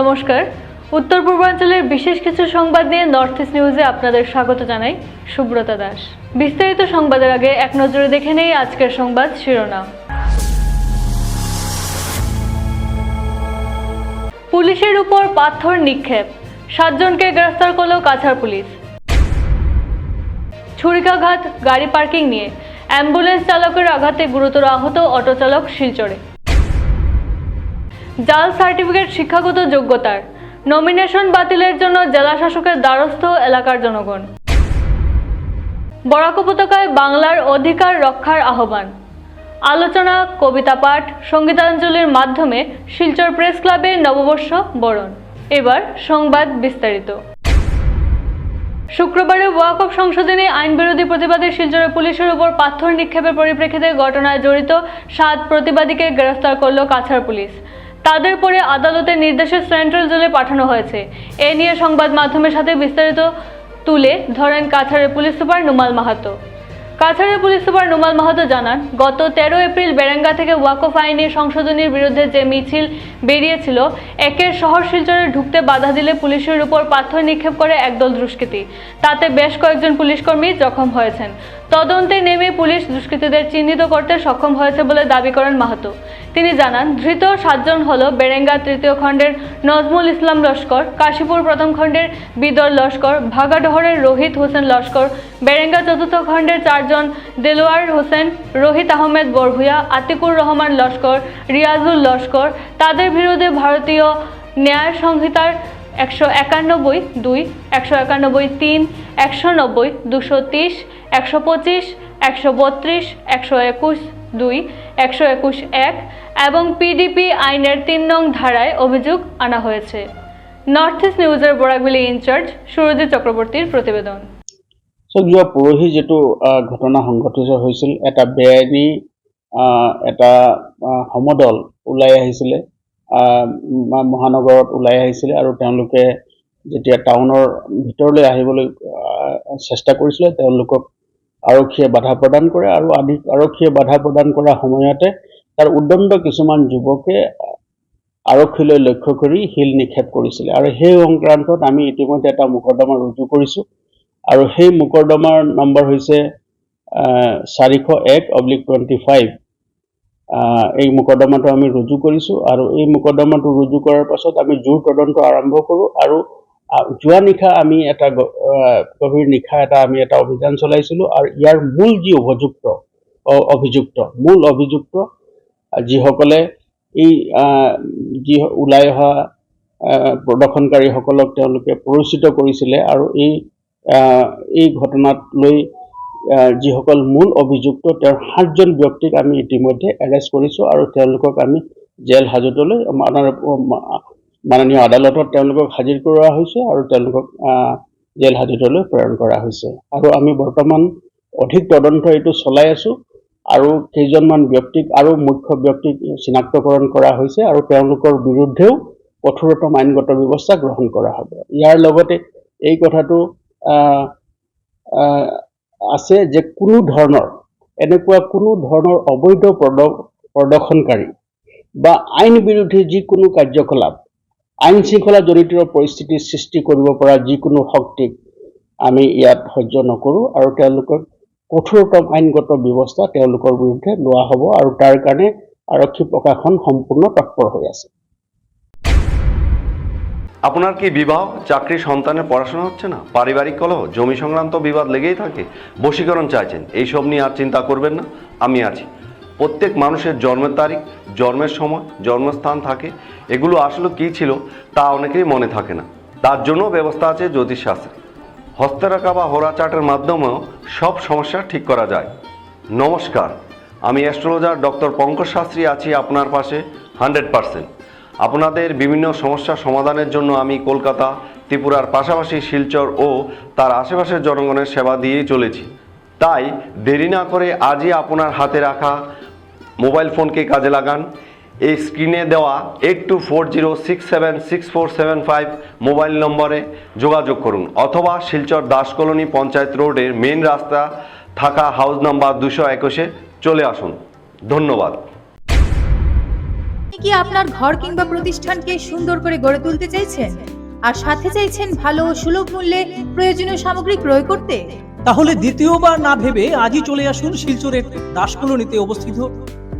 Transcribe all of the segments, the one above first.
নমস্কার। উত্তর পূর্বাঞ্চলের বিশেষ কিছু সংবাদ নিয়ে নর্থ ইস্ট নিউজে আপনাদের স্বাগত জানাই, সুব্রতা দাস। বিস্তারিত সংবাদের আগে এক নজরে দেখে নেই আজকের সংবাদ শিরোনাম। পুলিশের উপর পাথর নিক্ষেপ, সাতজনকে গ্রেফতার করল কাছাড় পুলিশ। ছুরিকাঘাত, গাড়ি পার্কিং নিয়ে, অ্যাম্বুলেন্স চালকের আঘাতে গুরুতর আহত অটো চালক শিলচরে। জাল সার্টিফিকেট শিক্ষাগত যোগ্যতার। নমিনেশন বাতিলের জন্য জেলা শাসকের দ্বারস্থ এলাকার জনগণ। বরাক উপত্যকায় বাংলার অধিকার রক্ষার আহ্বান। আলোচনা, কবিতা পাঠ, সঙ্গীতাঞ্জলির মাধ্যমে শিলচর প্রেস ক্লাবে নববর্ষ বরণ। এবার সংবাদ বিস্তারিত। শুক্রবারে ওয়াকফ সংশোধনী আইন বিরোধী প্রতিবাদে শিলচরে পুলিশের উপর পাথর নিক্ষেপের পরিপ্রেক্ষিতে ঘটনায় জড়িত সাত প্রতিবাদীকে গ্রেফতার করল কাছাড় পুলিশ। তাদের পরে আদালতের নির্দেশে সেন্ট্রাল জেলে পাঠানো হয়েছে। এ নিয়ে সংবাদ মাধ্যমের সাথে বিস্তারিত তুলে ধরেন কাছাড়ের পুলিশ সুপার নুমাল মাহাতো। কাছাড়ের পুলিশ সুপার নুমাল মাহাতো জানান, গত তেরো এপ্রিল বেরেঙ্গা থেকে ওয়াকফ আইনের সংশোধনীর বিরুদ্ধে যে মিছিল বেরিয়েছিল একের শহর শিলচরে ঢুকতে বাধা দিলে পুলিশের উপর পাথর নিক্ষেপ করে একদল দুষ্কৃতী। তাতে বেশ কয়েকজন পুলিশকর্মী জখম হয়েছেন। তদন্তে নেমে পুলিশ দুষ্কৃতীদের চিহ্নিত করতে সক্ষম হয়েছে বলে দাবি করেন মাহাতো। তিনি জানান, ধৃত সাতজন হল বেরেঙ্গা তৃতীয় খণ্ডের নজমুল ইসলাম লস্কর, কাশীপুর প্রথম খণ্ডের বিদর লস্কর, ভাগাডহরের রোহিত হোসেন লস্কর, বেরেঙ্গা চতুর্থ খণ্ডের চারজন দেলোয়ার হোসেন, রোহিত আহমেদ বরভুয়া আতিকুর রহমান লস্কর, রিয়াজুল লস্কর, তাদের বিরুদ্ধে ভারতীয় ন্যায় সংহিতার একশো একানব্বই দুই, একশো একানব্বই তিন একশো নব্বই দুশো তিরিশ একশো পঁচিশ একশো বত্রিশ একশো একুশ দুই একশো একুশ এক এবং পিডিপি আইনের তিন নং ধারায় অভিযোগ আনা হয়েছে। নর্থ ইস্ট নিউজের বরাকবিলি ইনচার্জ সুরজিৎ চক্ৰৱৰ্তীৰ প্ৰতিবেদন যোৱা পৰহি যিটো ঘটনা সংঘটিত হৈছিল এটা বেআইনী এটা সমদল ওলাই আহিছিলে মহানগৰত ওলাই আহিছিলে আৰু তেওঁলোকে যেতিয়া টাউনৰ ভিতৰলৈ আহিবলৈ আহ, চেষ্টা কৰিছিলে, তেওঁলোকক আৰক্ষীয়ে বাধা প্ৰদান কৰে আৰু আদি আৰক্ষীয়ে বাধা প্ৰদান কৰাৰ সময়তে তাৰ উদণ্ড কিছুমান যুৱকে আৰক্ষীলৈ লক্ষ্য কৰি শিল নিক্ষেপ কৰিছিলে। আৰু সেই সংক্ৰান্তত আমি ইতিমধ্যে এটা মোকৰ্দমা ৰুজু কৰিছোঁ। আৰু সেই মোকৰ্দমাৰ নম্বৰ হৈছে চাৰিশ এক অব্লিক টুৱেণ্টি ফাইভ। এই মোকৰ্দমাটো আমি ৰুজু কৰিছোঁ। আৰু এই মোকৰ্দমাটো ৰুজু কৰাৰ পাছত আমি জোৰ তদন্ত আৰম্ভ কৰোঁ। আৰু যোৱা নিশা আমি এটা গভীৰ নিশা এটা আমি এটা অভিযান চলাইছিলোঁ আৰু ইয়াৰ মূল যি অভিযুক্ত অভিযুক্ত, মূল অভিযুক্ত যিসকলে এই যি ওলাই অহা প্ৰদৰ্শনকাৰীসকলক তেওঁলোকে প্ৰৰোচিত কৰিছিলে আৰু এই এই ঘটনাত লৈ যিসকল মূল অভিযুক্ত, তেওঁৰ সাতজন ব্যক্তিক আমি ইতিমধ্যে এৰেষ্ট কৰিছোঁ আৰু তেওঁলোকক আমি জেল হাজতলৈ মাননীয় আদালতত তেওঁলোকক হাজিৰ কৰোৱা হৈছে আৰু তেওঁলোকক জেল হাজতলৈ প্ৰেৰণ কৰা হৈছে। আৰু আমি বৰ্তমান অধিক তদন্ত এইটো চলাই আছোঁ আৰু কেইজনমান ব্যক্তিক আৰু মুখ্য ব্যক্তিক চিনাক্তকৰণ কৰা হৈছে আৰু তেওঁলোকৰ বিৰুদ্ধেও কঠোৰতম আইনগত ব্যৱস্থা গ্ৰহণ কৰা হ'ব। ইয়াৰ লগতে এই কথাটো আছে যে কোনো ধৰণৰ, এনেকুৱা কোনো ধৰণৰ অবৈধ প্ৰদ, প্ৰদৰ্শনকাৰী বা আইন বিৰোধী যিকোনো কাৰ্যকলাপ আইন শৃংখলা জড়িত পৰিস্থিতিৰ সৃষ্টি কৰিব পৰা যিকোনো শক্তিক আমি ইয়াত সহ্য নকৰোঁ আৰু তেওঁলোকক কঠোৰতম আইনগত ব্যৱস্থা তেওঁলোকৰ বিৰুদ্ধে লোৱা হ'ব আৰু তাৰ কাৰণে আৰক্ষী প্ৰশাসন সম্পূৰ্ণ তৎপৰ হৈ আছে। আপনার কি বিবাহ চাকরি সন্তানের পড়াশোনা হচ্ছে না? পারিবারিক কলহ, জমি সংক্রান্ত বিবাদ লেগেই থাকে। বশীকরণ চাইছেন। এইসব নিয়ে আর চিন্তা করবেন না। আমি আছি। প্রত্যেক মানুষের জন্মের তারিখ, জন্মের সময়, জন্মস্থান থাকে। এগুলো আসলে কী ছিল তা অনেকেই মনে থাকে না। তার জন্য ব্যবস্থা আছে জ্যোতিষশাস্ত্রে। হস্তরেখা বা হোরা চার্টের মাধ্যমেও সব সমস্যা ঠিক করা যায়। নমস্কার, আমি অ্যাস্ট্রোলজার ডক্টর পঙ্কজ শাস্ত্রী আছি আপনার পাশে হান্ড্রেড পারসেন্ট। আপনাদের বিভিন্ন সমস্যার সমাধানের জন্য আমি কলকাতা, ত্রিপুরার পাশাপাশি শিলচর ও তার আশেপাশের জনগণের সেবা দিয়েই চলেছি। তাই দেরি না করে আজই আপনার হাতে রাখা মোবাইল ফোনকে কাজে লাগান। এই স্ক্রিনে দেওয়া eight two four zero six seven six four seven five mobile নম্বরে যোগাযোগ করুন। অথবা শিলচর দাস কলোনি পঞ্চায়েত রোডের মেন রাস্তা থাকা হাউস নাম্বার দুশো একুশে চলে আসুন। ধন্যবাদ। কি আপনার ঘর কিংবা প্রতিষ্ঠানকে সুন্দর করে গড়ে তুলতে চাইছেন? আর সাথে চাইছেন ভালো ও সুলভ মূল্যে প্রয়োজনীয় সামগ্রী ক্রয় করতে? তাহলে দ্বিতীয়বার না ভেবে আজই চলে আসুন শিলচরের দাসকলোনিতে অবস্থিত।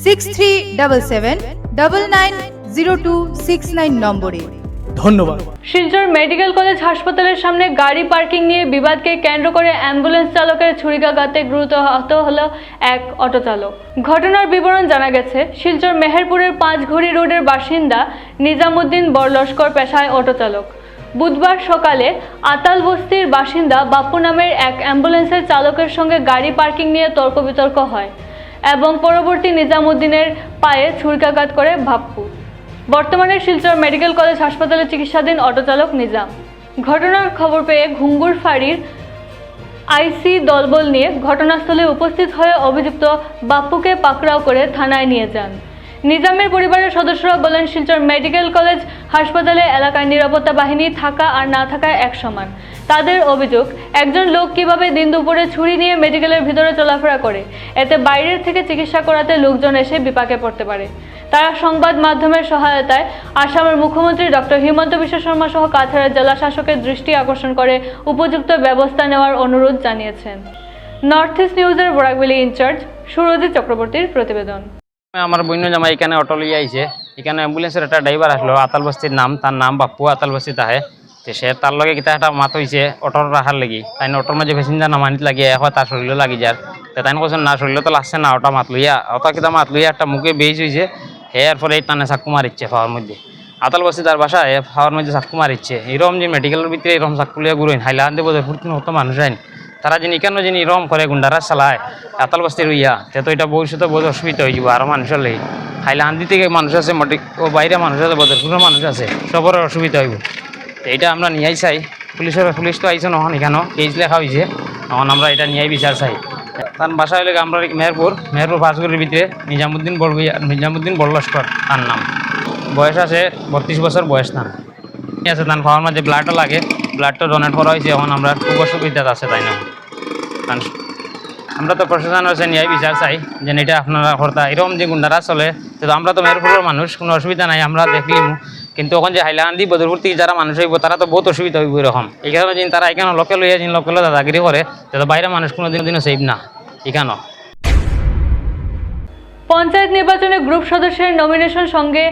six three double seven double nine zero two six nine নম্বরে। ধন্যবাদ। শিলচর মেডিকেল কলেজ হাসপাতালের সামনে গাড়ি পার্কিং নিয়ে বিবাদকে কেন্দ্র করে অ্যাম্বুলেন্স চালকের ছুরিকাঘাতে গুরুতর আহত হলো এক অটো চালক। ঘটনার বিবরণ জানা গেছে শিলচর মেহেরপুরের পাঁচঘড়ি রোডের বাসিন্দা নিজামুদ্দিন বরলস্কর পেশায় অটো চালক। বুধবার সকালে আতাল বস্তির বাসিন্দা বাপ্পু নামের এক অ্যাম্বুলেন্সের চালকের সঙ্গে গাড়ি পার্কিং নিয়ে তর্ক বিতর্ক হয়। এবং পরবর্তী নিজামুদ্দিনের পায়ে ছুরিকাঘাত করে বাপ্পু বর্তমানে শিলচর মেডিকেল কলেজ হাসপাতালে চিকিৎসাধীন অটোচালক নিজাম। ঘটনার খবর পেয়ে ঘুঙ্গুর ফাঁড়ির আইসি দলবল নিয়ে ঘটনাস্থলে উপস্থিত হয়ে অভিযুক্ত বাপ্পুকে পাকড়াও করে থানায় নিয়ে যান। নিজামের পরিবারের সদস্যরা বলেন, শিলচর মেডিকেল কলেজ হাসপাতালে এলাকায় নিরাপত্তা বাহিনী থাকা আর না থাকা এক সমান তাদের অভিযোগ, একজন লোক কীভাবে দিন দুপুরে ছুরি নিয়ে মেডিকেলের ভিতরে চলাফেরা করে, এতে বাইরের থেকে চিকিৎসা করাতে লোকজন এসে বিপাকে পড়তে পারে। তারা সংবাদ মাধ্যমের সহায়তায় আসামের মুখ্যমন্ত্রী ডক্টর হিমন্ত বিশ্ব শর্মা সহ কাছাড়ের জেলা শাসকের দৃষ্টি আকর্ষণ করে উপযুক্ত ব্যবস্থা নেওয়ার অনুরোধ জানিয়েছেন। নর্থ ইস্ট নিউজের বরাকবেলি ইনচার্জ সুরজিৎ চক্রবর্তীর প্রতিবেদন। আমার বন্য জামাই এখানে অটো লিয়ে আইছে। এখানে অ্যাম্বুলেন্সের একটা ড্রাইভার আসলো, আতাল বস্তির নাম, তার নাম বাপ্পু আতাল বস্তি তাহে তো সে তার লগে কিতা একটা মাত হয়েছে অটোর রাখার লাগি। তাই অটোর মাঝে প্যাসেঞ্জার নামানিত লাগে এখন তার শরীরে লাগি যার তো তাই কৈছেন না শরীরে তো লাগছে না, ওটা মাত লইয়া। ওটা কিতা মাত লইয়া একটা মুখে বেশ হয়েছে হে পরে এই টানে চাকু মারিচ্ছে খাওয়ার মধ্যে। আতাল বস্তি তার বাসা এ খাওয়ার মধ্যে চাকু মারিচ্ছে এরকম যে মেডিকেলের ভিতরে এরকম চাকু লিয়া গুরুইন হাইলাহান দেবো ফুর্তি হতো মানুষ আইন তারা যিনি কেন যিনি এরকম করে গুন্ডারা চালায় আতাল বস্তির ইয়া তে তো এটা ভবিষ্যতে বহুত অসুবিধা হয়ে যাব আরও মানুষের লেগে হাইলাহান্দি থেকে মানুষ আছে, মোটি ও বাইরে মানুষ আছে বদরপুরের মানুষ আছে সবর অসুবিধা হইব এটা আমরা নিয়াই চাই পুলিশের পুলিশ তো আইসে নহন এখানেও কেস লেখা হয়েছে এখন আমরা এটা নিয়াই বিচার চাই। তার বাসা হলে আমরা মেহেরপুর মেহেরপুর পাঁচগুড়ির ভিতরে নিজামুদ্দিন বড়ভুইয়া নিজামুদ্দিন বড়লস্কর তার নাম। বয়স আছে বত্রিশ বছর বয়স না আছে তার খাওয়ার মাঝে ব্লাডও লাগে। ব্লাডটা ডোনেট করা হয়েছে, এখন আমরা খুব অসুবিধা আছে, তাই না? কারণ আমরা তো প্রশাসন আছে ন্যায় বিচার চাই, যে এটা আপনারা কর্তা এরকম যে গুন্ডারা চলে, তো আমরা তো মেরপুরের মানুষ, কোনো অসুবিধা নাই, আমরা দেখলিম কিন্তু ওখান যে হাইলাকান্দি, বদরপুর থেকে যারা মানুষ হইব, তারা তো বহুত অসুবিধা হইব এরকম। এখানে যিনি তারা এখানে লোকে লইয়া যিনি লোকে দাদাগিরি করে তো বাইরে মানুষ কোনো দিনও দিনও সেভ না, এখানেও। পঞ্চায়েত নির্বাচনে গ্রুপ সদস্যের নমিনেশন সঙ্গে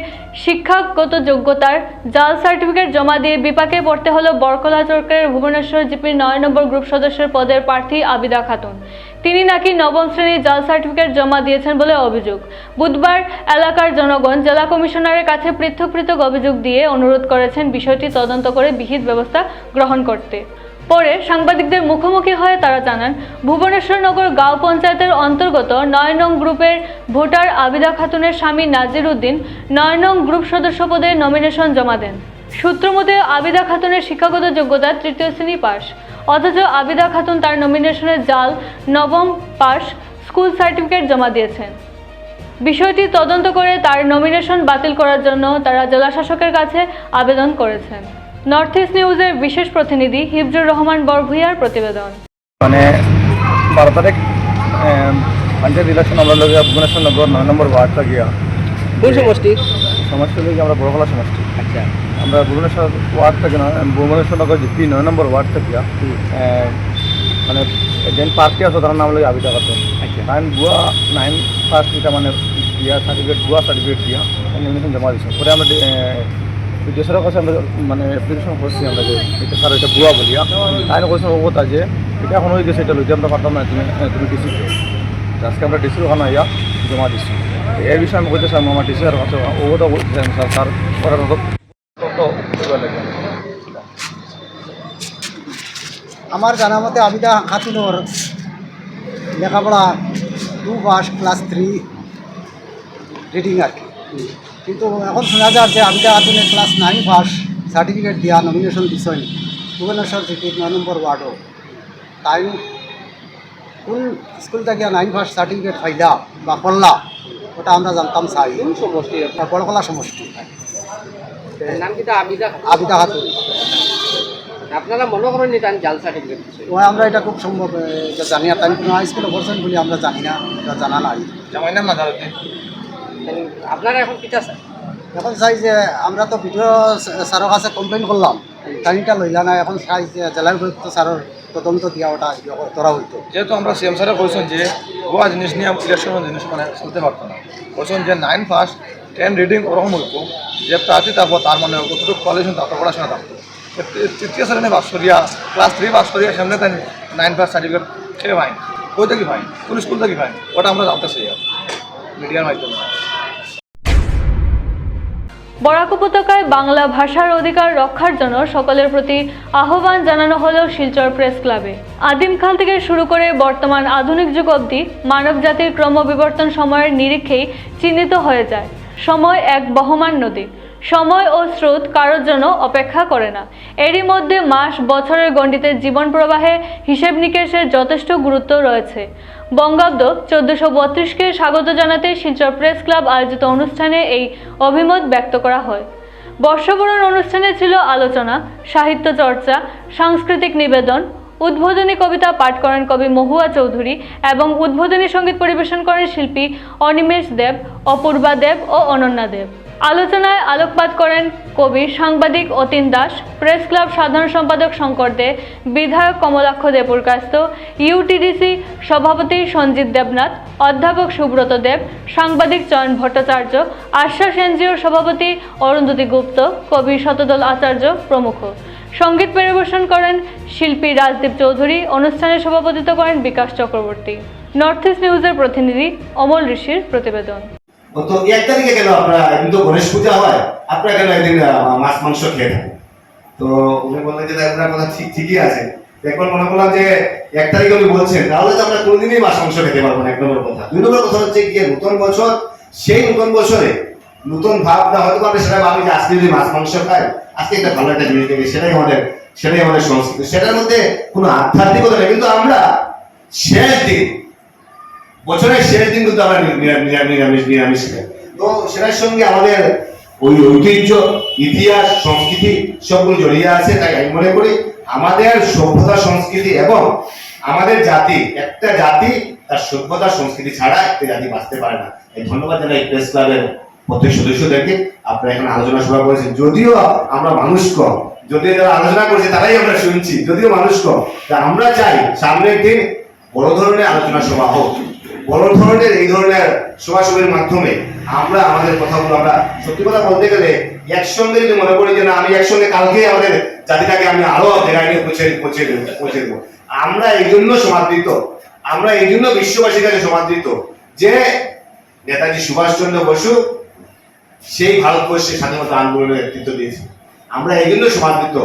শিক্ষাগত যোগ্যতার জাল সার্টিফিকেট জমা দিয়ে বিপাকে পড়তে হলো বরকলা চরকের ভুবনেশ্বর জিপির নয় নম্বর গ্রুপ সদস্যের পদের প্রার্থী আবিদা খাতুন। তিনি নাকি নবম শ্রেণির জাল সার্টিফিকেট জমা দিয়েছেন বলে অভিযোগ। বুধবার এলাকার জনগণ জেলা কমিশনারের কাছে পৃথক পৃথক অভিযোগ দিয়ে অনুরোধ করেছেন বিষয়টি তদন্ত করে বিহিত ব্যবস্থা গ্রহণ করতে। পরে সাংবাদিকদের মুখোমুখি হয়ে তারা জানান, ভুবনেশ্বর নগর গাঁও পঞ্চায়েতের অন্তর্গত নয় নং গ্রুপের ভোটার আবিদা খাতুনের স্বামী নাজির উদ্দিন নয় নং গ্রুপ সদস্য পদে নমিনেশন জমা দেন। সূত্র মতে, আবিদা খাতুনের শিক্ষাগত যোগ্যতা তৃতীয় শ্রেণি পাস অথচ আবিদা খাতুন তার নমিনেশনের জাল, নবম পাস স্কুল সার্টিফিকেট জমা দিয়েছেন। বিষয়টি তদন্ত করে তার নমিনেশন বাতিল করার জন্য তারা জেলাশাসকের কাছে আবেদন করেছেন। নর্থ ইস্ট নিউজের বিশেষ প্রতিনিধি হিফজুর রহমান বরভুইয়ার প্রতিবেদন। মানে বারো তারিখ পঞ্চায়েত ইলেকশন আমরা লোক ভুবনেশ্বর নগর নয় নম্বর ওয়ার্ডটা গিয়া। কোন সমষ্টি? সমষ্টি লোক আমরা বড়কলা সমষ্টি। আচ্ছা। আমরা ভুবনেশ্বর ওয়ার্ড থেকে নয় ভুবনেশ্বর নগর জিপি নয় নম্বর ওয়ার্ড থেকে গিয়া মানে যেন প্রার্থী আছে তার নাম লোক আবিদা খাতুন নাইন ভুয়া নাইন ফার্স্ট এটা মানে দিয়া সার্টিফিকেট ভুয়া সার্টিফিকেট দিয়া নমিনেশন জমা দিচ্ছি পরে আমরা দেশের কাছে আমরা মানে অ্যাপ্লিকেশন করছি, আমরা যে এটা স্যার এটা বলিয়া তাই কৈছে ও কথা যে, এটা এখন হয়ে গেছে, এটা লইতে আমরা পারতাম না, তুমি তুমি ডিসি আজকে আমরা ডিসির ওখানে ইয়া জমা দিচ্ছি এই বিষয়ে আমি কইতে চাই আমার ডিসি আর কাছে ও তো বলতে চাই স্যার স্যার করার। আমার জানা মতে আবিদা খাতুনর লেখাপড়া two pass class three reading আর কি। কিন্তু এখন শোনা যায় যে আবিদা খাতুনের ক্লাস নাইন পাস সার্টিফিকেট দিয়া নমিনেশন দিছেন। ভুবনেশ্বর সিটির নয় নম্বর ওয়ার্ডও তাই কোন স্কুল থেকে নাইন পাস সার্টিফিকেট পাইলা বা করলা ওটা আমরা জানতাম চাই। সমষ্টি? বড়কলা সমষ্টি। আবিদা আবিদা খাতুন। আপনারা মনে করেন নি তান জাল সার্টিফিকেট ও আমরা এটা খুব সম্ভব এটা জানি না তাই কোনো হাই স্কুলে পড়ছেন বলে আমরা জানি না এটা জানা নাই। জামাই আপনারা এখন কিটা চাই এখন চাই যে আমরা তো ভিডিও স্যারের কাছে কমপ্লেন করলাম। টাইমটা লইলা না এখন চাই যে জেলার উপায়ুক্ত স্যারের তদন্ত দিয়া ওটা ইয়ে করা- করা হইতো। যেহেতু আমরা সিএম স্যারে বলছেন যে গোয়া জিনিস নিয়ে ইলেকশন জিনিস মানে চলতে পারতো না। বলছেন যে নাইন ফার্স্ট টেন রিডিং ওরকম হইতো যে প্রার্থী থাকব তার মানে কতটুকু কোয়ালিফিকেশন থাকতো পড়াশোনা থাকতো তৃতীয় শ্রেণি পাস করিয়া ক্লাস থ্রি পাস করিয়া সামনে তাই নাইন ফার্স্ট সার্টিফিকেট খেয়ে পাইন কই থেকে পাইন কোন স্কুল থেকে পাইন ওটা আমরা জানতে চাই মিডিয়ার মাধ্যমে। বরাক উপত্যকায় বাংলা ভাষার অধিকার রক্ষার জন্য সকলের প্রতি আহ্বান জানানো হলো শিলচর প্রেস ক্লাবে। আদিমকাল থেকে শুরু করে বর্তমান আধুনিক যুগ অবধি মানব জাতির ক্রমবিবর্তন সময়ের নিরিখেই চিহ্নিত হয়ে যায়। সময় এক বহমান নদী। সময় ও স্রোত কারোর জন্য অপেক্ষা করে না। এরই মধ্যে মাস, বছরের গণ্ডিতে জীবন প্রবাহে হিসেব নিকেশের যথেষ্ট গুরুত্ব রয়েছে। বঙ্গাব্দ চোদ্দশো বত্রিশকে স্বাগত জানাতে শিলচর প্রেস ক্লাব আয়োজিত অনুষ্ঠানে এই অভিমত ব্যক্ত করা হয়। বর্ষবরণ অনুষ্ঠানে ছিল আলোচনা, সাহিত্য চর্চা, সাংস্কৃতিক নিবেদন, উদ্বোধনী কবিতা পাঠ করেন কবি মহুয়া চৌধুরী এবং উদ্বোধনী সংগীত পরিবেশন করেন শিল্পী অনিমেষ দেব, অপূর্বা দেব ও অনন্যা দেব। আলোচনায় আলোকপাত করেন কবি সাংবাদিক অতীন দাস, প্রেস ক্লাব সাধারণ সম্পাদক শঙ্কর দে, বিধায়ক কমলাক্ষ দেপুরকাস্ত ইউটিডিসি সভাপতি সঞ্জিত দেবনাথ, অধ্যাপক সুব্রত দেব, সাংবাদিক চয়ন ভট্টাচার্য, আশ্বাস এনজিওর সভাপতি অরুন্ধতী গুপ্ত, কবি শতদল আচার্য প্রমুখ। সংগীত পরিবেশন করেন শিল্পী রাজদীপ চৌধুরী, অনুষ্ঠানে সভাপতিত্ব করেন বিকাশ চক্রবর্তী। নর্থ ইস্ট নিউজের প্রতিনিধি অমল ঋষির প্রতিবেদন। তো এক তারিখে কেন আপনারা একদিন তো গণেশ পূজা হয়, আপনারা কেন একদিন মাছ, মাংস খেয়ে থাকেন? তো উনি বললেন যে আপনার কথা ঠিক, ঠিকই আছে। এখন মনে করলাম যে, এক তারিখে উনি বলছেন, তাহলে তো আমরা কোনোদিনই মাছ, মাংস খেতে পারব না। এক নম্বর কথা। দুই নম্বর কথা হচ্ছে গিয়ে, নতুন বছর, সেই নতুন বছরে নতুন ভাবটা হয়তো আমরা সেটা ভাবি যে, আজকে যদি মাছ, মাংস খাই, আজকে একটা ভালো একটা জিনিস দেখি। সেটাই আমাদের সেটাই আমাদের সংস্কৃতি। সেটার মধ্যে কোনো আধ্যাত্মিকতা নেই। কিন্তু আমরা শেষ দিন বছরের শেষ দিন কিন্তু আমরা নিরামিষ নিরামিষ খাই। তো সেটার সঙ্গে আমাদের ওই ঐতিহ্য, ইতিহাস, সংস্কৃতি সবগুলো জড়িয়ে আছে, তাই আমি মনে করি আমাদের সভ্যতা সংস্কৃতি এবং আমাদের জাতি, একটা জাতি তার সভ্যতা সংস্কৃতি ছাড়া একটা জাতি বাঁচতে পারে না। এই ধন্যবাদ জানাই প্রেস ক্লাবের প্রত্যেক সদস্যদেরকে। আপনারা এখানে আলোচনা সভা করেছেন। যদিও আমরা মানুষ কম, যদিও যারা আলোচনা করেছে তারাই আমরা শুনছি, যদিও মানুষ কম। আমরা চাই সামনের দিন বড় ধরনের আলোচনা সভা হোক। বড় ধরনের এই ধরনের সভাসবের মাধ্যমে আমরা আমাদের কথাগুলো আমরা সত্যি কথা বলতে গেলে একসঙ্গে যদি মনে করি যে না, আমি একসঙ্গে কালকে আমাদের জাতিটাকে আমি আরও জায়গায় নিয়ে পৌঁছে পৌঁছে পৌঁছে দেবো। আমরা এই জন্য সমাদৃত, আমরা এই জন্য বিশ্ববাসীর কাছে সমাদৃত যে নেতাজি সুভাষচন্দ্র বসু সেই ভারতবর্ষে স্বাধীনতা আন্দোলনের নেতৃত্ব দিয়েছে। আমরা এই জন্য সমাদৃত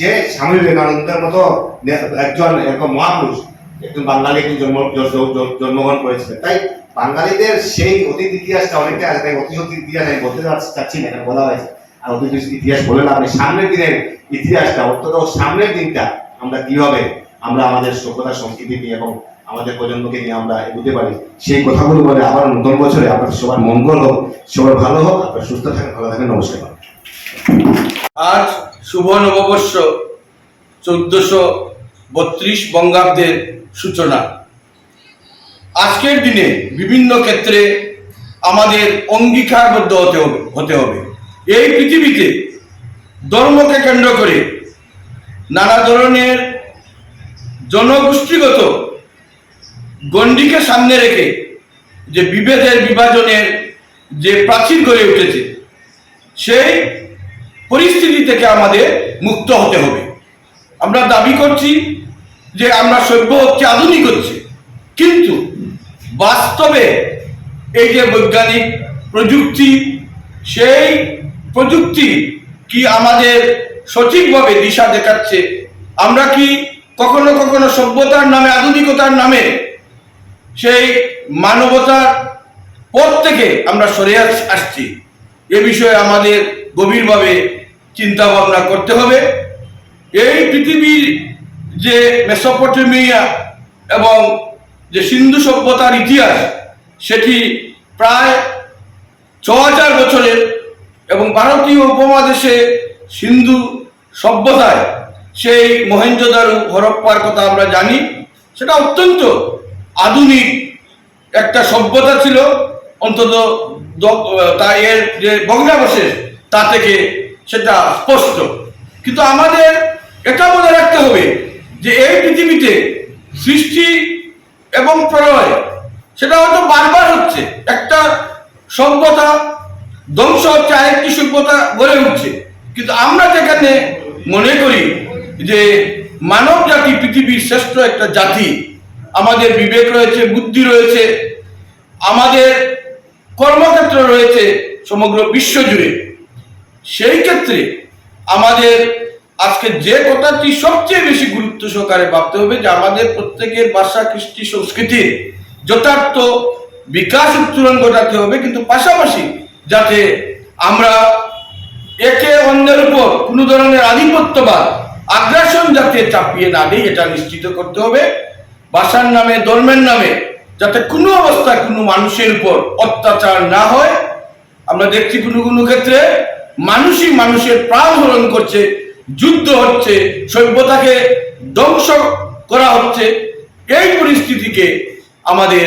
যে স্বামী বিবেকানন্দের মতো একজন এরকম মহাপুরুষ একজন বাঙালি জন্ম জন্মগ্রহণ করেছিলেন তাই বাঙালিদের সেই অতীত ইতিহাসটা অনেকটা আছে তাই অতীত ইতিহাস আমি বলতে চাচ্ছি- না, এখানে বলা হয়েছে। আর অতীত ইতিহাস বলে নেই। সামনের দিনের ইতিহাসটা অন্তত সামনের দিনটা আমরা কীভাবে আমরা আমাদের সভ্যতা, সংস্কৃতি নিয়ে এবং আমাদের প্রজন্মকে নিয়ে আমরা এগোতে পারি, সেই কথাগুলো বলে আবার নতুন বছরে আপনাদের সবার মঙ্গল হোক। সবার ভালো হোক। আপনারা সুস্থ থাকেন, ভালো থাকেন। নমস্কার। আজ শুভ নববর্ষ চোদ্দশো বত্রিশ বঙ্গাব্দের সূচনা। আজকের দিনে বিভিন্ন ক্ষেত্রে আমাদের অঙ্গীকারবদ্ধ হতে হবে হতে হবে। এই পৃথিবীতে ধর্মকে কেন্দ্র করে নানা ধরনের জনগোষ্ঠীগত গণ্ডিকে সামনে রেখে যে বিভেদের বিভাজনের যে প্রাচীর গড়ে উঠেছে, সেই পরিস্থিতি থেকে আমাদের মুক্ত হতে হবে। আমরা দাবি করছি যে আমরা সভ্য হচ্ছে, আধুনিক হচ্ছে। কিন্তু বাস্তবে এই যে বৈজ্ঞানিক প্রযুক্তি, সেই প্রযুক্তি কি আমাদের সঠিকভাবে দিশা দেখাচ্ছে? আমরা কি কখনো কখনো সভ্যতার নামে, আধুনিকতার নামে সেই মানবতার পথ থেকে আমরা সরে আসছি? এ বিষয়ে আমাদের গভীরভাবে চিন্তা ভাবনা করতে হবে। এই পৃথিবীর যে মেসোপটেমিয়া এবং যে সিন্ধু সভ্যতার ইতিহাস, সেটি প্রায় ছ হাজার বছরের এবং ভারতীয় উপমহাদেশে সিন্ধু সভ্যতায় সেই মহেঞ্জোদারো হরপ্পার কথা আমরা জানি। সেটা অত্যন্ত আধুনিক একটা সভ্যতা ছিল। অন্তত তা এর যে ভগ্নাবশেষ তা থেকে সেটা স্পষ্ট। কিন্তু আমাদের এটা মনে রাখতে হবে যে এই পৃথিবীতে সৃষ্টি এবং প্রলয়, সেটা হয়তো বারবার হচ্ছে। একটা সভ্যতা ধ্বংস হচ্ছে, আরেকটি সভ্যতা গড়ে উঠছে। কিন্তু আমরা যেখানে মনে করি যে মানব জাতি পৃথিবীর শ্রেষ্ঠ একটা জাতি, আমাদের বিবেক রয়েছে, বুদ্ধি রয়েছে, আমাদের কর্মক্ষেত্র রয়েছে সমগ্র বিশ্ব জুড়ে, সেই ক্ষেত্রে আমাদের আজকে যে কথাটি সবচেয়ে বেশি গুরুত্ব সহকারে ভাবতে হবে যে আমাদের প্রত্যেকের ভাষা, কৃষ্টি সংস্কৃতির যথার্থ বিকাশ উত্তোলন ঘটাতে হবে, কিন্তু পাশাপাশি যাতে আমরা একে অন্যের উপর কোনো ধরনের আধিপত্যবাদ, আগ্রাসন যাতে চাপিয়ে না দিই, এটা নিশ্চিত করতে হবে। ভাষার নামে, ধর্মের নামে যাতে কোনো অবস্থায় কোনো মানুষের উপর অত্যাচার না হয়। আমরা দেখছি কোনো কোনো ক্ষেত্রে মানুষই মানুষের প্রাণ হরণ করছে। যুদ্ধ হচ্ছে, সভ্যতাকে ধ্বংস করা হচ্ছে, এই পরিস্থিতিকে আমাদের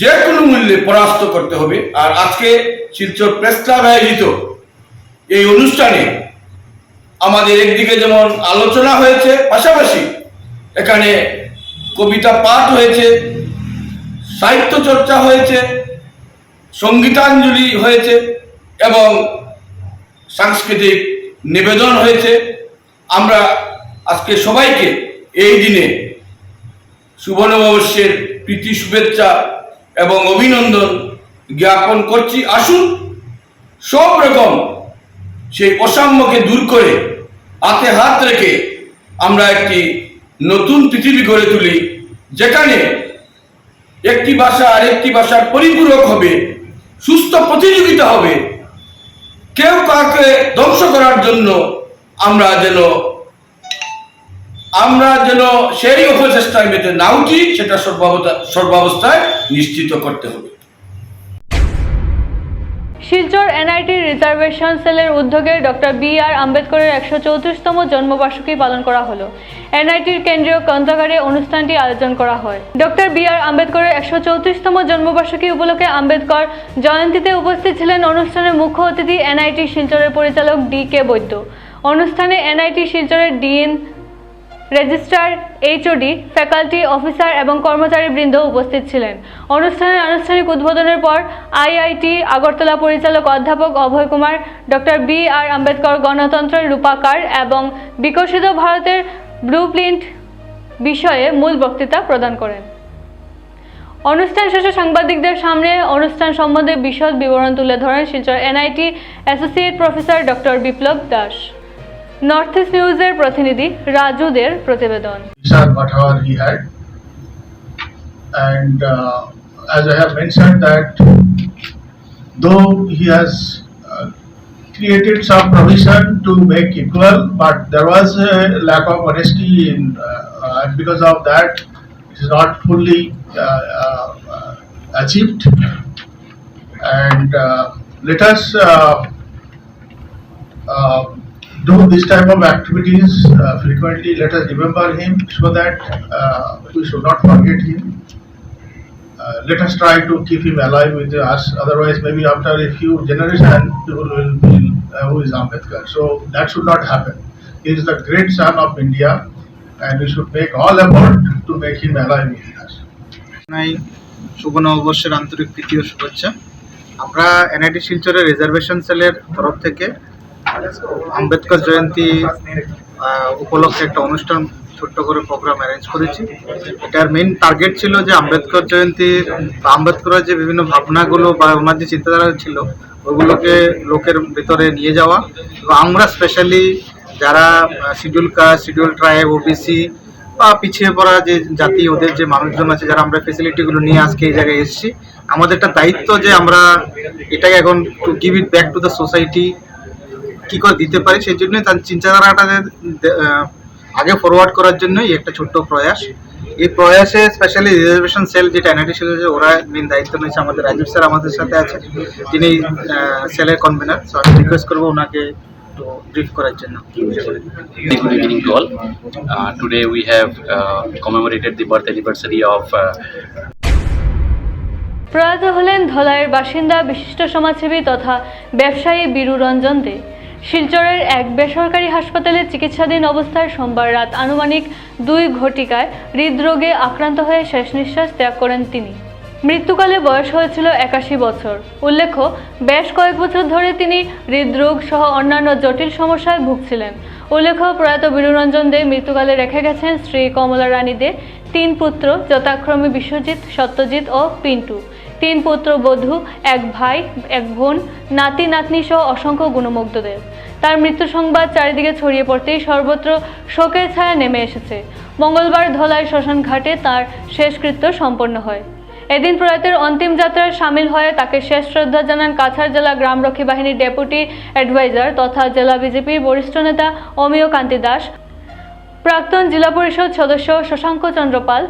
যে কোনো মূল্যে পরাস্ত করতে হবে। আর আজকে শিলচর প্রেস ক্লাব আয়োজিত এই অনুষ্ঠানে আমাদের একদিকে যেমন আলোচনা হয়েছে, পাশাপাশি এখানে কবিতা পাঠ হয়েছে, সাহিত্য চর্চা হয়েছে, সঙ্গীতাঞ্জলি হয়েছে এবং সাংস্কৃতিক নিবেদন হয়েছে। আমরা আজকে সবাইকে এই দিনে শুভ নববর্ষের প্রীতি, শুভেচ্ছা এবং অভিনন্দন জ্ঞাপন করছি। আসুন, সব রকম সেই অসাম্যকে দূর করে হাতে হাত রেখে আমরা একটি নতুন পৃথিবী গড়ে তুলি, যেখানে একটি ভাষা আরেকটি ভাষার পরিপূরক হবে, সুস্থ প্রতিযোগিতা হবে কেউ কাউকে ধ্বংস করার জন্য আমরা যেন আমরা যেন সেই অপচেষ্টায় মেতে না উঠি, সেটা সর্বাবস্থায় নিশ্চিত করতে হবে। শিলচর এনআইটি রিজার্ভেশন সেলের উদ্যোগে ডক্টর বি আর আম্বেদকরের একশো চৌত্রিশতম জন্মবার্ষিকী পালন করা হলো। এনআইটির কেন্দ্রীয় গ্রন্থাগারে অনুষ্ঠানটি আয়োজন করা হয়। ডক্টর বি আর আম্বেদকরের একশো চৌত্রিশতম জন্মবার্ষিকী উপলক্ষে আম্বেদকর জয়ন্তীতে উপস্থিত ছিলেন অনুষ্ঠানের মুখ্য অতিথি এনআইটি শিলচরের পরিচালক ডি কে বৈদ্য। অনুষ্ঠানে এনআইটি শিলচরের dean registrar HOD, faculty, officer এবং কর্মচারীবৃন্দ উপস্থিত ছিলেন। অনুষ্ঠানের আনুষ্ঠানিক উদ্বোধনের পর আইআইটি আগরতলা পরিচালক অধ্যাপক Abhay Kumar, doctor B R Ambedkar গণতন্ত্রের রূপাকার এবং বিকশিত ভারতের ব্লুপ্রিন্ট বিষয়ে মূল বক্তৃতা প্রদান করেন। অনুষ্ঠান শেষে সাংবাদিকদের সামনে অনুষ্ঠান সম্বন্ধে বিশদ বিবরণ তুলে ধরেন Silchar NIT associate professor doctor Biplab Das. North east নিউজের প্রতিনিধি রাজুদের প্রতিবেদন Nissan, whatever he had. And uh, as I have mentioned that though he has uh, created some provision to make equal, but there was a lack of honesty in, uh, and because of that, it is not fully uh, uh, uh, achieved. And uh, let us uh, uh, do this type of activities uh, frequently. Let us remember him so that uh, we should not forget him. Uh, let us try to keep him alive with us. Otherwise, maybe after a few generations, people will feel uh, who is Ambedkar. So that should not happen. He is the great son of India, and we should make all effort to make him alive with us. নাই শুভ নববর্ষের আন্তরিক প্রীতি ও শুভেচ্ছা আমরা NIT শিলচরের reservation সেলের তরফ থেকে আম্বেদকর জয়ন্তী উপলক্ষে একটা অনুষ্ঠান ছোট্ট করে প্রোগ্রাম অ্যারেঞ্জ করেছি। এটার মেইন টার্গেট ছিল যে আম্বেদকর জয়ন্তীর আম্বেদকরের যে বিভিন্ন ভাবনাগুলো বা ওনার যে চিন্তাধারা ছিল, ওগুলোকে লোকের ভিতরে নিয়ে যাওয়া। এবং আমরা স্পেশালি যারা schedule caste schedule tribe OBC বা পিছিয়ে পড়া যে জাতি, ওদের যে মানুষজন আছে, যারা আমরা ফেসিলিটিগুলো নিয়ে আজকে এই জায়গায় এসেছি, আমাদের একটা দায়িত্ব যে আমরা এটাকে এখন to give it back to the society কি করে দিতে পারি সেই জন্য তার চিন্তাধারাটা আগে ফরওয়ার্ড করার জন্যই একটা ছোট্ট প্রয়াস। এই প্রয়াসে স্পেশালি রিজার্ভেশন সেল যেটা এনআইটি সেল আছে ওরা মেন দায়িত্ব নিয়েছে আমাদের রাজীব স্যার আমাদের সাথে আছে তিনি সেলের কনভেনার সো আমি রিকোয়েস্ট করব ওনাকে করার জন্য। Good evening to all. Uh, today we have uh, commemorated the birth anniversary of uh, প্রয়াত হলেন ধলাইয়ের বাসিন্দা বিশিষ্ট সমাজসেবী তথা ব্যবসায়ী বীরু রঞ্জন দে। শিলচরের এক বেসরকারি হাসপাতালে চিকিৎসাধীন অবস্থায় সোমবার রাত আনুমানিক দুই ঘটিকায় হৃদরোগে আক্রান্ত হয়ে শেষ নিঃশ্বাস ত্যাগ করেন তিনি। মৃত্যুকালে বয়স হয়েছিল একাশি বছর। উল্লেখ্য, বেশ কয়েক বছর ধরে তিনি হৃদরোগ সহ অন্যান্য জটিল সমস্যায় ভুগছিলেন। উল্লেখ্য, প্রয়াত বীরুরঞ্জন দে মৃত্যুকালে রেখে গেছেন শ্রী কমলা রানী দে, তিন পুত্র যথাক্রমে বিশ্বজিৎ, সত্যজিৎ ও পিন্টু। তিন পুত্র বধূ, এক ভাই, এক বোন, নাতি, নাতনি সহ অসংখ্য গুণমুগ্ধদের। তার মৃত্যু সংবাদ চারিদিকে ছড়িয়ে পড়তেই সর্বত্র শোকের ছায়া নেমে এসেছে। মঙ্গলবার ধলাই শ্মশান ঘাটে তার শেষকৃত্য সম্পন্ন হয়। এদিন প্রয়াতের অন্তিম যাত্রায় সামিল হয়ে তাকে শেষ শ্রদ্ধা জানান কাছাড় জেলা গ্রামরক্ষী বাহিনীর ডেপুটি অ্যাডভাইজার তথা জেলা বিজেপির বরিষ্ঠ নেতা অমিয় কান্তি দাস। প্রাক্তন জেলা পরিষদ সদস্য শশাঙ্ক চন্দ্র পাল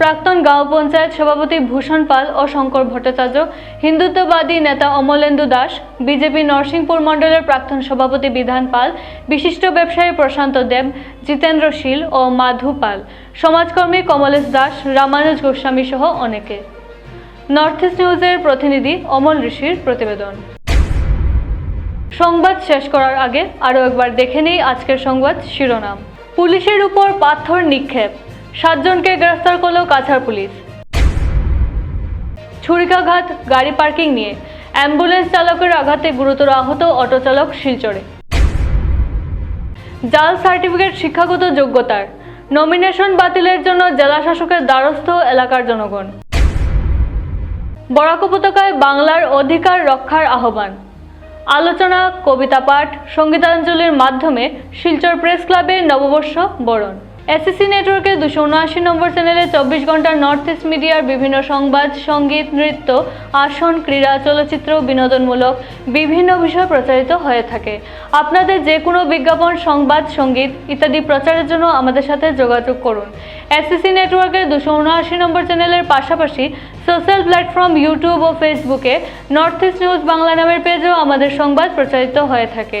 প্রাক্তন গাঁও পঞ্চায়েত সভাপতি ভূষণ পাল ও শঙ্কর ভট্টাচার্য, হিন্দুত্ববাদী নেতা অমলেন্দু দাস, বিজেপি নরসিংপুর মণ্ডলের প্রাক্তন সভাপতি বিধান পাল, বিশিষ্ট ব্যবসায়ী প্রশান্ত দেব, জিতেন্দ্র শীল ও মাধু পাল। সমাজকর্মী কমলেশ দাস, রামানুজ গোস্বামী সহ অনেকে। নর্থ ইস্ট নিউজের প্রতিনিধি অমল ঋষির প্রতিবেদন। সংবাদ শেষ করার আগে আরও একবার দেখে নেই আজকের সংবাদ শিরোনাম। পুলিশের উপর পাথর নিক্ষেপ। সাতজনকে গ্রেফতার করল কাছাড় পুলিশ। ছুরিকাঘাত, গাড়ি পার্কিং নিয়ে অ্যাম্বুলেন্স চালকের আঘাতে গুরুতর আহত অটো চালক শিলচরে। জাল সার্টিফিকেট, শিক্ষাগত যোগ্যতার নমিনেশন বাতিলের জন্য জেলা শাসকের দ্বারস্থ এলাকার জনগণ। বরাক উপত্যকায় বাংলার অধিকার রক্ষার আহ্বান। আলোচনা, কবিতা পাঠ, সঙ্গীতাঞ্জলির মাধ্যমে শিলচর প্রেস ক্লাবের নববর্ষ বরণ। এসএসসি নেটওয়ার্কের দুশো উনআশি নম্বর চ্যানেলে চব্বিশ ঘণ্টা নর্থ ইস্ট মিডিয়ার বিভিন্ন সংবাদ, সংগীত, নৃত্য, আসন, ক্রীড়া, চলচ্চিত্র বিনোদনমূলক বিভিন্ন বিষয় প্রচারিত হয়ে থাকে। আপনাদের যে কোনো বিজ্ঞাপন, সংবাদ, সংগীত ইত্যাদি প্রচারের জন্য আমাদের সাথে যোগাযোগ করুন। এসএসসি নেটওয়ার্কের দুশো উনআশি নম্বর চ্যানেলের পাশাপাশি সোশ্যাল প্ল্যাটফর্ম ইউটিউব ও ফেসবুকে নর্থ ইস্ট নিউজ বাংলা নামের পেজেও আমাদের সংবাদ প্রচারিত হয়ে থাকে।